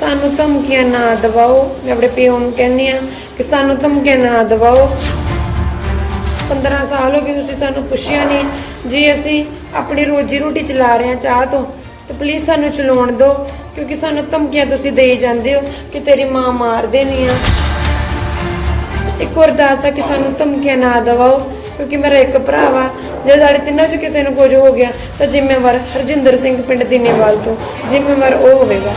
ਸਾਨੂੰ ਧਮਕੀਆਂ ਨਾ ਦਿਵਾਓ। ਮੈਂ ਆਪਣੇ ਪਿਓ ਨੂੰ ਕਹਿੰਦੀ ਆ ਕਿ ਸਾਨੂੰ ਧਮਕੀਆਂ ਨਾ ਦਿਵਾਓ। 15 ਸਾਲ ਹੋ ਗਏ ਤੁਸੀਂ ਸਾਨੂੰ ਪੁੱਛਿਆ ਨਹੀਂ। ਜੀ ਅਸੀਂ ਆਪਣੀ ਰੋਜੀ ਰੋਟੀ ਚਲਾ ਰਹੇ ਹਾਂ ਚਾਹ ਤੋਂ, ਤੇ ਪਲੀਜ਼ ਸਾਨੂੰ ਚਲਾਉਣ ਦਿਓ, ਕਿਉਂਕਿ ਸਾਨੂੰ ਧਮਕੀਆਂ ਤੁਸੀਂ ਦੇਈ ਜਾਂਦੇ ਹੋ ਕਿ ਤੇਰੀ ਮਾਂ ਮਾਰ ਦੇਣੀ ਆ। ਇੱਕ ਅਰਦਾਸ ਆ ਕਿ ਸਾਨੂੰ ਧਮਕੀਆਂ ਨਾ ਦਿਵਾਓ, ਕਿਉਂਕਿ ਮੇਰਾ ਇੱਕ ਭਰਾ ਵਾ, ਜੇ ਸਾਡੇ ਤਿੰਨਾਂ ਚੋਂ ਕਿਸੇ ਨੂੰ ਕੁਝ ਹੋ ਗਿਆ, ਤਾਂ ਜ਼ਿੰਮੇਵਾਰ ਹਰਜਿੰਦਰ ਸਿੰਘ ਪਿੰਡ ਦੀਨੇਵਾਲ ਤੋਂ, ਜ਼ਿੰਮੇਵਾਰ ਉਹ ਹੋਵੇਗਾ।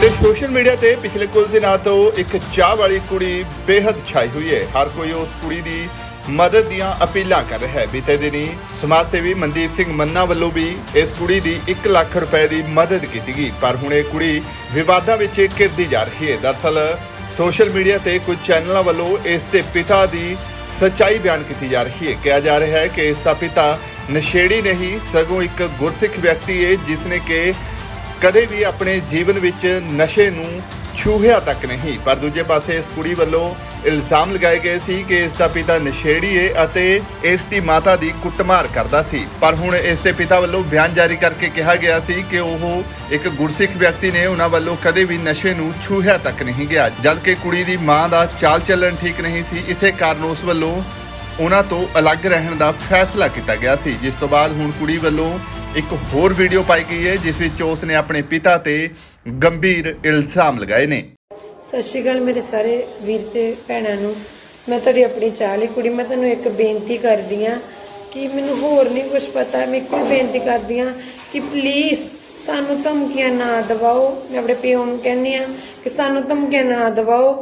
ਤੇ ਸੋਸ਼ਲ ਮੀਡੀਆ ਤੇ ਪਿਛਲੇ ਕੁਝ ਦਿਨਾਂ ਤੋਂ ਇੱਕ ਚਾਹ ਵਾਲੀ ਕੁੜੀ ਬੇहद ਛਾਈ ਹੋਈ ਹੈ। ਹਰ ਕੋਈ ਉਸ ਕੁੜੀ ਦੀ ਮਦਦ ਦੀਆਂ ਅਪੀਲਾਂ ਕਰ ਰਿਹਾ ਹੈ। ਬੀਤੇ ਦਿਨੀ ਸਮਾਜ ਸੇਵੀ ਮਨਦੀਪ ਸਿੰਘ ਮੰਨਾ ਵੱਲੋਂ ਵੀ ਇਸ ਕੁੜੀ ਦੀ 1 ਲੱਖ ਰੁਪਏ ਦੀ ਮਦਦ ਕੀਤੀ ਗਈ। ਪਰ ਹੁਣ ਇਹ ਕੁੜੀ ਵਿਵਾਦਾਂ ਵਿੱਚ ਘਿਰਦੀ ਜਾ ਰਹੀ ਹੈ। ਦਰਸਲ ਸੋਸ਼ਲ ਮੀਡੀਆ ਤੇ ਕੁਝ ਚੈਨਲਾਂ ਵੱਲੋਂ ਇਸ ਦੇ ਪਿਤਾ ਦੀ ਸੱਚਾਈ ਬਿਆਨ ਕੀਤੀ ਜਾ ਰਹੀ ਹੈ। ਕਿਹਾ ਜਾ ਰਿਹਾ ਹੈ ਕਿ ਇਸ ਦਾ ਪਿਤਾ ਨਸ਼ੇੜੀ ਨਹੀਂ, ਸਗੋਂ ਇੱਕ ਗੁਰਸਿੱਖ ਵਿਅਕਤੀ ਹੈ, ਜਿਸ ਨੇ ਕਿ ਕਦੇ ਵੀ ਆਪਣੇ ਜੀਵਨ ਵਿੱਚ ਨਸ਼ੇ ਨੂੰ ਛੂਹਿਆ ਤੱਕ ਨਹੀਂ। ਪਰ ਦੂਜੇ ਪਾਸੇ ਇਸ ਕੁੜੀ ਵੱਲੋਂ ਇਲਜ਼ਾਮ ਲਗਾਏ ਗਏ ਸੀ ਕਿ ਇਸ ਦਾ ਪਿਤਾ ਨਸ਼ੇੜੀ ਹੈ ਅਤੇ ਇਸ ਦੀ ਮਾਤਾ ਦੀ ਕੁੱਟਮਾਰ ਕਰਦਾ ਸੀ। ਪਰ ਹੁਣ ਇਸ ਦੇ ਪਿਤਾ ਵੱਲੋਂ ਬਿਆਨ ਜਾਰੀ ਕਰਕੇ ਕਿਹਾ ਗਿਆ ਸੀ ਕਿ ਉਹ ਇੱਕ ਗੁਰਸਿੱਖ ਵਿਅਕਤੀ ਨੇ ਉਹਨਾਂ ਵੱਲੋਂ ਕਦੇ ਵੀ ਨਸ਼ੇ ਨੂੰ ਛੂਹਿਆ ਤੱਕ ਨਹੀਂ ਗਿਆ, ਜਦਕਿ ਕੁੜੀ ਦੀ ਮਾਂ ਦਾ ਚਾਲ ਚੱਲਣ ਠੀਕ ਨਹੀਂ ਸੀ। ਇਸੇ ਕਾਰਨ ਉਸ ਵੱਲੋਂ ਉਹਨਾਂ ਤੋਂ ਅਲੱਗ ਰਹਿਣ ਦਾ ਫੈਸਲਾ ਕੀਤਾ ਗਿਆ ਸੀ, ਜਿਸ ਤੋਂ ਬਾਅਦ ਹੁਣ ਕੁੜੀ ਵੱਲੋਂ ਇੱਕ ਹੋਰ ਵੀਡੀਓ ਪਾਈ ਗਈ ਹੈ, ਜਿਸ ਵਿੱਚ ਉਸ ਨੇ ਆਪਣੇ ਪਿਤਾ ਤੇ ਗੰਭੀਰ ਇਲਜ਼ਾਮ ਲਗਾਏ ਨੇ। ਸਤਿ ਸ਼੍ਰੀ ਅਕਾਲ ਮੇਰੇ ਸਾਰੇ ਵੀਰ ਤੇ ਭੈਣਾਂ ਨੂੰ। ਮੈਂ ਤੁਹਾਡੀ ਆਪਣੀ ਚਾਲੀ ਕੁੜੀ, ਮੈਂ ਤੁਹਾਨੂੰ ਇੱਕ ਬੇਨਤੀ ਕਰਦੀ ਆ ਕਿ ਮੈਨੂੰ ਹੋਰ ਨਹੀਂ ਕੁਝ ਪਤਾ। ਮੈਂ ਇੱਕੋ ਬੇਨਤੀ ਕਰਦੀ ਆ ਕਿ ਪਲੀਜ਼ ਸਾਨੂੰ ਧਮਕੀਆਂ ਨਾ ਦਿਵਾਓ। ਮੈਂ ਆਪਣੇ ਪਿਓ ਨੂੰ ਕਹਿੰਦੀ ਆ ਕਿ ਸਾਨੂੰ ਧਮਕੀਆਂ ਨਾ ਦਿਵਾਓ।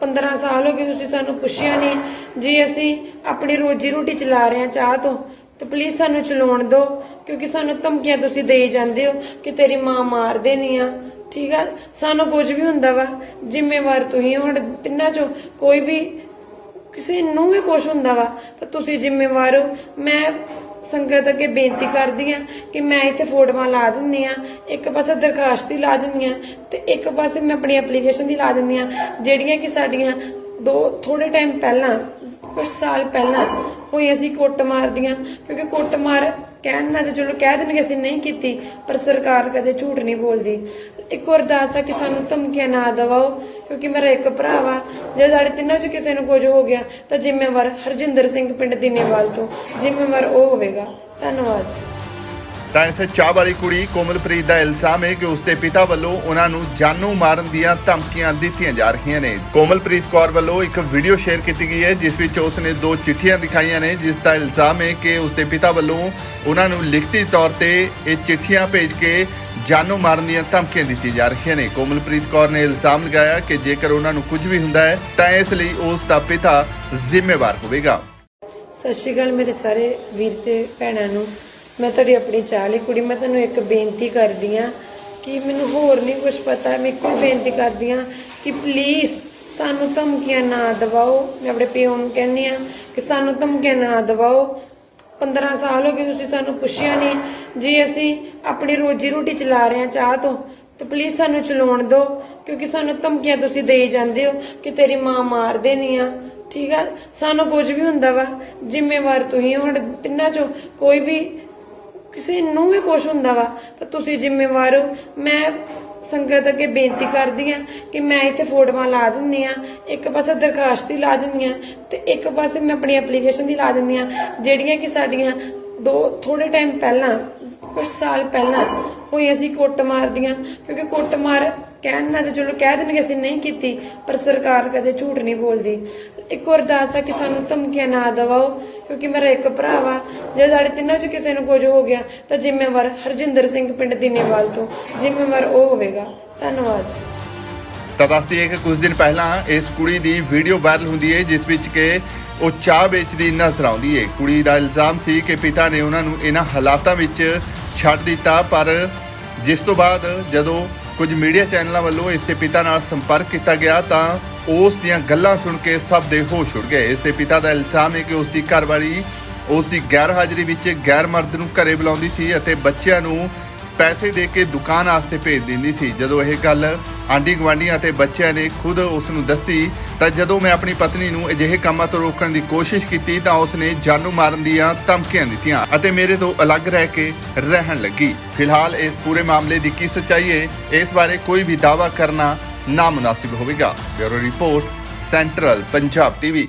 15 ਸਾਲ ਹੋ ਗਏ ਤੁਸੀਂ ਸਾਨੂੰ ਪੁੱਛਿਆ ਨਹੀਂ। ਜੀ ਅਸੀਂ ਆਪਣੀ ਰੋਜੀ ਰੋਟੀ ਚਲਾ ਰਹੇ ਹਾਂ ਚਾਹ ਤੋਂ ਤੇ ਪਲੀਜ਼ ਸਾਨੂੰ ਚਲਾਉਣ ਦਿਓ, ਕਿਉਂਕਿ ਸਾਨੂੰ ਧਮਕੀਆਂ ਤੁਸੀਂ ਦੇਈ ਜਾਂਦੇ ਹੋ ਕਿ ਤੇਰੀ ਮਾਂ ਮਾਰ ਦੇਣੀ ਆ। ਠੀਕ ਆ? ਸਾਨੂੰ ਕੁਝ ਵੀ ਹੁੰਦਾ ਵਾ, ਜ਼ਿੰਮੇਵਾਰ ਤੁਸੀਂ ਹੁਣ ਤਿੰਨਾਂ ਚੋਂ। ਕੋਈ ਵੀ ਕਿਸੇ ਨੂੰ ਵੀ ਕੁਝ ਹੁੰਦਾ ਵਾ, ਤਾਂ ਤੁਸੀਂ ਜ਼ਿੰਮੇਵਾਰ ਹੋ। ਮੈਂ ਸੰਗਤ ਅੱਗੇ ਬੇਨਤੀ ਕਰਦੀ ਆ ਕਿ ਮੈਂ ਇੱਥੇ ਫੋਟੋਆਂ ਲਾ ਦਿੰਨੀ ਆ, ਇੱਕ ਪਾਸੇ ਦਰਖਾਸਤ ਦੀ ਲਾ ਦਿੰਨੀ ਆ ਤੇ ਇੱਕ ਪਾਸੇ ਮੈਂ ਆਪਣੀ ਐਪਲੀਕੇਸ਼ਨ ਦੀ ਲਾ ਦਿੰਨੀ ਆ, ਜਿਹੜੀਆਂ ਕਿ ਸਾਡੀਆਂ ਦੋ ਥੋੜੇ ਟਾਈਮ ਪਹਿਲਾਂ ਕੁਝ ਸਾਲ ਪਹਿਲਾਂ ਹੋਈ ਅਸੀਂ ਕੁੱਟ ਮਾਰਦੀਆਂ, ਕਿਉਂਕਿ ਕੁੱਟ ਮਾਰ ਕਹਿਣ ਨਾਲ ਤਾਂ ਚਲੋ ਕਹਿ ਦੇਣਗੇ ਅਸੀਂ ਨਹੀਂ ਕੀਤੀ, ਪਰ ਸਰਕਾਰ ਕਦੇ ਝੂਠ ਨਹੀਂ ਬੋਲਦੀ। ਇੱਕ ਅਰਦਾਸ ਆ ਕਿ ਸਾਨੂੰ ਧਮਕੀਆਂ ਨਾ ਦਿਵਾਓ, ਕਿਉਂਕਿ ਮੇਰਾ ਇੱਕ ਭਰਾ ਵਾ, ਜੇ ਸਾਡੇ ਤਿੰਨਾਂ ਚੋਂ ਕਿਸੇ ਨੂੰ ਕੁਝ ਹੋ ਗਿਆ, ਤਾਂ ਜ਼ਿੰਮੇਵਾਰ ਹਰਜਿੰਦਰ ਸਿੰਘ ਪਿੰਡ ਦੀਨੇਵਾਲ ਤੋਂ, ਜ਼ਿੰਮੇਵਾਰ ਉਹ ਹੋਵੇਗਾ। ਧੰਨਵਾਦ। ਤਾਂ ਇਸ ਚਾਹ ਵਾਲੀ ਕੁੜੀ ਕੋਮਲਪ੍ਰੀਤ ਦਾ ਇਲਜ਼ਾਮ ਹੈ ਕਿ ਉਸਦੇ ਪਿਤਾ ਵੱਲੋਂ ਉਹਨਾਂ ਨੂੰ ਜਾਨੋਂ ਮਾਰਨ ਦੀਆਂ ਧਮਕੀਆਂ ਦਿੱਤੀਆਂ ਜਾ ਰਹੀਆਂ ਨੇ। ਕੋਮਲਪ੍ਰੀਤ ਕੌਰ ਵੱਲੋਂ ਇੱਕ ਵੀਡੀਓ ਸ਼ੇਅਰ ਕੀਤੀ ਗਈ ਹੈ, ਜਿਸ ਵਿੱਚ ਉਸਨੇ ਦੋ ਚਿੱਠੀਆਂ ਦਿਖਾਈਆਂ ਨੇ, ਜਿਸ ਦਾ ਇਲਜ਼ਾਮ ਹੈ ਕਿ ਉਸਦੇ ਪਿਤਾ ਵੱਲੋਂ ਉਹਨਾਂ ਨੂੰ ਲਿਖਤੀ ਤੌਰ ਤੇ ਇਹ ਚਿੱਠੀਆਂ ਭੇਜ ਕੇ ਜਾਨੋਂ ਮਾਰਨ ਦੀਆਂ ਧਮਕੀਆਂ ਦਿੱਤੀਆਂ ਜਾ ਰਹੀਆਂ ਨੇ। ਕੋਮਲਪ੍ਰੀਤ ਕੌਰ ਨੇ ਇਲਜ਼ਾਮ ਲਗਾਇਆ ਕਿ ਜੇਕਰ ਉਹਨਾਂ ਨੂੰ ਕੁਝ ਵੀ ਹੁੰਦਾ ਹੈ, ਤਾਂ ਇਸ ਲਈ ਉਸ ਦਾ ਪਿਤਾ ਜ਼ਿੰਮੇਵਾਰ ਹੋਵੇਗਾ। ਸਤਿ ਸ਼੍ਰੀ ਅਕਾਲ ਮੇਰੇ ਸਾਰੇ ਵੀਰ ਤੇ ਭੈਣਾਂ ਨੂੰ। ਮੈਂ ਤੁਹਾਡੀ ਆਪਣੀ ਚਾਲੀ ਕੁੜੀ, ਮੈਂ ਤੁਹਾਨੂੰ ਇੱਕ ਬੇਨਤੀ ਕਰਦੀ ਆ ਕਿ ਮੈਨੂੰ ਹੋਰ ਨਹੀਂ ਕੁਝ ਪਤਾ, ਮੈਂ ਇੱਕੋ ਹੀ ਬੇਨਤੀ ਕਰਦੀ ਆ ਕਿ ਪਲੀਜ਼ ਸਾਨੂੰ ਧਮਕੀਆਂ ਨਾ ਦਿਵਾਓ। ਮੈਂ ਆਪਣੇ ਪਿਓ ਨੂੰ ਕਹਿੰਦੀ ਆ ਕਿ ਸਾਨੂੰ ਧਮਕੀਆਂ ਨਾ ਦਿਵਾਓ। 15 ਸਾਲ ਹੋ ਗਏ ਤੁਸੀਂ ਸਾਨੂੰ ਪੁੱਛਿਆ ਨਹੀਂ। ਜੀ ਅਸੀਂ ਆਪਣੀ ਰੋਜੀ ਰੋਟੀ ਚਲਾ ਰਹੇ ਹਾਂ ਚਾਹ ਤੋਂ, ਤੇ ਪਲੀਜ਼ ਸਾਨੂੰ ਚਲਾਉਣ ਦਿਓ, ਕਿਉਂਕਿ ਸਾਨੂੰ ਧਮਕੀਆਂ ਤੁਸੀਂ ਦੇਈ ਜਾਂਦੇ ਹੋ ਕਿ ਤੇਰੀ ਮਾਂ ਮਾਰ ਦੇਣੀ ਆ। ਠੀਕ ਆ? ਸਾਨੂੰ ਕੁਝ ਵੀ ਹੁੰਦਾ ਵਾ, ਜ਼ਿੰਮੇਵਾਰ ਤੁਸੀਂ ਹੁਣ ਤਿੰਨਾਂ ਚੋਂ। ਕੋਈ ਵੀ ਕਿਸੇ ਨੂੰ ਵੀ ਕੁਝ ਹੁੰਦਾ ਵਾ, ਤਾਂ ਤੁਸੀਂ ਜ਼ਿੰਮੇਵਾਰ ਹੋ। ਮੈਂ ਸੰਗਤ ਅੱਗੇ ਬੇਨਤੀ ਕਰਦੀ ਆ ਕਿ ਮੈਂ ਇੱਥੇ ਫੋਟੋਆਂ ਲਾ ਦਿੰਨੀ ਆ ਇੱਕ ਪਾਸੇ ਦਰਖਾਸਤ ਦੀ ਲਾ ਦਿੰਨੀ ਆ ਤੇ ਇੱਕ ਪਾਸੇ ਮੈਂ ਆਪਣੀ ਐਪਲੀਕੇਸ਼ਨ ਦੀ ਲਾ ਦਿੰਨੀ ਆ ਜਿਹੜੀਆਂ ਕਿ ਸਾਡੀਆਂ ਦੋ ਥੋੜੇ ਟਾਈਮ ਪਹਿਲਾਂ ਕੁਝ ਸਾਲ ਪਹਿਲਾਂ ਹੋਈ ਅਸੀਂ ਕੁੱਟ ਮਾਰਦੀਆਂ, ਕਿਉਂਕਿ ਕੁੱਟ ਮਾਰ ਕਹਿਣ ਨਾਲ ਤਾਂ ਚਲੋ ਕਹਿ ਦੇਣਗੇ ਅਸੀਂ ਨਹੀਂ ਕੀਤੀ, ਪਰ ਸਰਕਾਰ ਕਦੇ ਝੂਠ ਨਹੀਂ ਬੋਲਦੀ। ਇੱਕ ਹੋਰ ਦੱਸ ਆ ਕਿ ਸਾਨੂੰ ਧਮਕੀਆਂ ਨਾ ਦਿਵਾਓ, ਕਿਉਂਕਿ ਮੇਰਾ ਇੱਕ ਭਰਾ ਵਾ, ਜੇ ਸਾਡੇ ਤਿੰਨਾਂ ਚੋਂ ਕਿਸੇ ਨੂੰ ਕੁਝ ਹੋ ਗਿਆ, ਤਾਂ ਜ਼ਿੰਮੇਵਾਰ ਹਰਜਿੰਦਰ ਸਿੰਘ ਪਿੰਡ ਦੀਨੇਵਾਲ ਤੋਂ, ਜ਼ਿੰਮੇਵਾਰ ਉਹ ਹੋਵੇਗਾ। ਧੰਨਵਾਦ। ਤਾਂ ਦੱਸਦੀ ਹੈ ਕਿ ਕੁਝ ਦਿਨ ਪਹਿਲਾਂ ਇਸ ਕੁੜੀ ਦੀ ਵੀਡੀਓ ਵਾਇਰਲ ਹੁੰਦੀ ਹੈ, ਜਿਸ ਵਿੱਚ ਕਿ ਉਹ ਚਾਹ ਵੇਚਦੀ ਨਜ਼ਰ ਆਉਂਦੀ ਹੈ। ਕੁੜੀ ਦਾ ਇਲਜ਼ਾਮ ਸੀ ਕਿ ਪਿਤਾ ਨੇ ਉਹਨਾਂ ਨੂੰ ਇਹਨਾਂ ਹਾਲਾਤਾਂ ਵਿੱਚ ਛੱਡ ਦਿੱਤਾ, ਪਰ ਜਿਸ ਤੋਂ ਬਾਅਦ ਜਦੋਂ ਕੁਝ ਮੀਡੀਆ ਚੈਨਲਾਂ ਵੱਲੋਂ ਇਸ ਦੇ ਪਿਤਾ ਨਾਲ ਸੰਪਰਕ ਕੀਤਾ ਗਿਆ, ਤਾਂ ਉਸ ਦੀਆਂ ਗੱਲਾਂ ਸੁਣ ਕੇ ਸਭ ਦੇ ਹੋਸ਼ ਉੱਡ ਗਏ। ਇਸ ਦੇ ਪਿਤਾ ਦਾ ਇਲਜ਼ਾਮ ਹੈ ਕਿ ਉਸ ਦੀ ਘਰਵਾਲੀ, ਉਸ ਦੀ ਗੈਰ ਹਾਜ਼ਰੀ ਵਿੱਚ ਗੈਰ ਮਰਦ ਨੂੰ ਘਰੇ ਬੁਲਾਉਂਦੀ ਸੀ ਅਤੇ ਬੱਚਿਆਂ ਨੂੰ ਪੈਸੇ ਦੇ ਕੇ ਦੁਕਾਨ ਵਾਸਤੇ ਭੇਜ ਦਿੰਦੀ ਸੀ। ਜਦੋਂ ਇਹ ਗੱਲ ਆਂਢੀ ਗੁਆਂਢੀਆਂ ਅਤੇ ਬੱਚਿਆਂ ਨੇ ਖੁਦ ਉਸ ਨੂੰ ਦੱਸੀ, ਤਾਂ ਜਦੋਂ ਮੈਂ ਆਪਣੀ ਪਤਨੀ ਨੂੰ ਅਜਿਹੇ ਕੰਮਾਂ ਤੋਂ ਰੋਕਣ ਦੀ ਕੋਸ਼ਿਸ਼ ਕੀਤੀ, ਤਾਂ ਉਸ ਨੇ ਜਾਨੋਂ ਮਾਰਨ ਦੀਆਂ ਧਮਕੀਆਂ ਦਿੱਤੀਆਂ ਅਤੇ ਮੇਰੇ ਤੋਂ ਅਲੱਗ ਰਹਿ ਕੇ ਰਹਿਣ ਲੱਗੀ। ਫਿਲਹਾਲ ਇਸ ਪੂਰੇ ਮਾਮਲੇ ਦੀ ਕੀ ਸੱਚਾਈ ਹੈ ਇਸ ਬਾਰੇ ਕੋਈ ਵੀ ਦਾਅਵਾ ਕਰਨਾ ਨਾਮੁਨਾਸਿਬ ਹੋਵੇਗਾ। Bureau report, central Punjab TV.